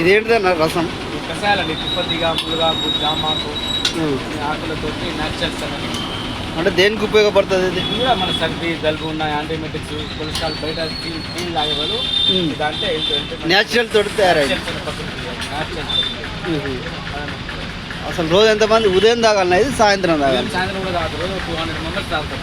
ఇదేంటిదన్న రసం? కషాయాలండి తిప్పతిగా జామాకు న్యాచురల్స్ అంటే దేనికి ఉపయోగపడుతుంది ఇది? కూడా మన సర్ది జలుబు ఉన్న యాంటీబయాటిక్స్ కొలెస్ట్రాల్ బయట టీ టీ తాగే వాళ్ళు న్యాచురల్ తోటి తయారైంది. అసలు రోజు ఎంతమంది ఉదయం తాగాలన్నా ఇది సాయంత్రం తాగాలి సాయంత్రం కూడా తాగుతారు రోజు టూ హండ్రెడ్ మెంబర్స్ తాగుతారు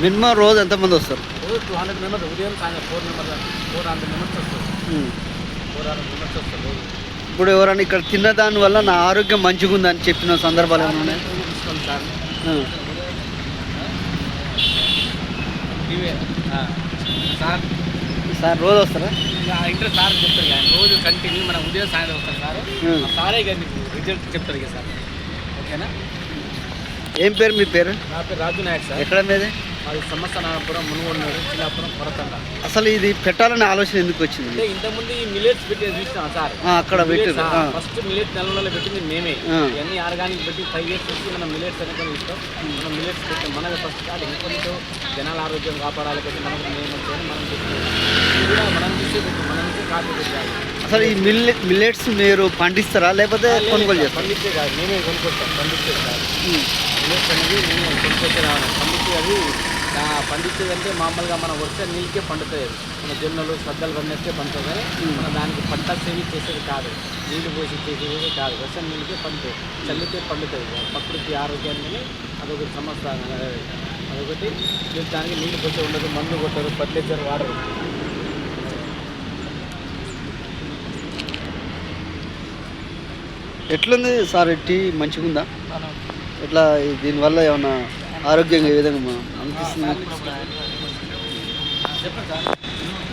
మినిమం రోజు ఎంతమంది వస్తారు? రోజు టూ హండ్రెడ్ మెంబర్స్ ఉదయం సాయంత్రం four members four hundred members వస్తారు. ఫోర్ హండ్రెడ్ మెంబర్స్ వస్తారు రోజు. ఇప్పుడు ఎవరైనా ఇక్కడ తిన్న దాని వల్ల నా ఆరోగ్యం మంచిగా ఉందని చెప్పిన సందర్భాలు ఏమైనా ఉన్నాయి? తీసుకోండి సార్. ఇవే. ఆ, సార్. సార్ రోజు వస్తారా? ఇంకా ఇంటర్ సార్ చెప్తారు కానీ రోజు కంటిన్యూ మనం ఉదయం సాయంత్రం వస్తారు సార్. ఆ సారే ఇక మీకు రిజల్ట్ చెప్తారు ఇక సార్. ఓకేనా? ఏం పేరు మీ పేరు? నా పేరు రాజు నాయక్ సార్. ఎక్కడ మీది? సమస్తనాపురం మునుగోడు కొరతండ అసలు ఇది పెట్టాలనే ఆలోచన ఎందుకు వచ్చింది? అంటే ఇంతకుముందు ఈ మిలెట్స్ పెట్టేది చూసినా సార్? అక్కడ పెట్టారు. ఫస్ట్ మిలెట్ నెలలో పెట్టింది మేమే. ఇవన్నీ ఆర్గానిక్ పెట్టి ఫైవ్ ఇయర్స్ వచ్చి మనం మిలెట్స్ అనేది ఇస్తాం మనం మిలెట్స్ పెట్టాం. మనది ఫస్ట్ కాదు. ఇంకొంచెం జనాల ఆరోగ్యం కాపాడాలి పెట్టి మనకు మేము మనం కూడా మనం చూసే మనం కాపీ పెట్టాలి. అసలు ఈ మిల్లె మిల్లెట్స్ మీరు పండిస్తారా? లేకపోతే కొనుగోలు చేస్తారా? పండిస్తే కాదు. మేమే కొనుక్కొస్తాం. పండిస్తే కాదు. ఉమ్. మిలెట్స్ అనేది మేము కొనుక్కొచ్చి రావాలి పండిస్తే అది ఆ, పండించేది అంటే మామూలుగా మన వర్షం నీళ్ళకే పండుతాయి. అది. మన జొన్నలు సద్దలు పండిస్తే పండుతుంది కానీ మన దానికి పంట సేవి చేసేది కాదు. నీళ్ళు పోసి చేసేది కాదు. వర్షం నీళ్ళకే పండుతాయి. చల్లితే పండుతాయి. ప్రకృతి ఆరోగ్యాన్ని అదొకటి సమస్య అదొకటి. మీరు దానికి నీళ్ళు పోతే ఉండదు మందు కొట్టరు ఫర్టిలైజర్ వాడరు. ఎట్లుంది సార్ టీ మంచిగా ఉందా. ఎట్లా దీనివల్ల ఏమన్నా ఆరోగ్యంగా ఏ విధంగా అనిపిస్తుంది?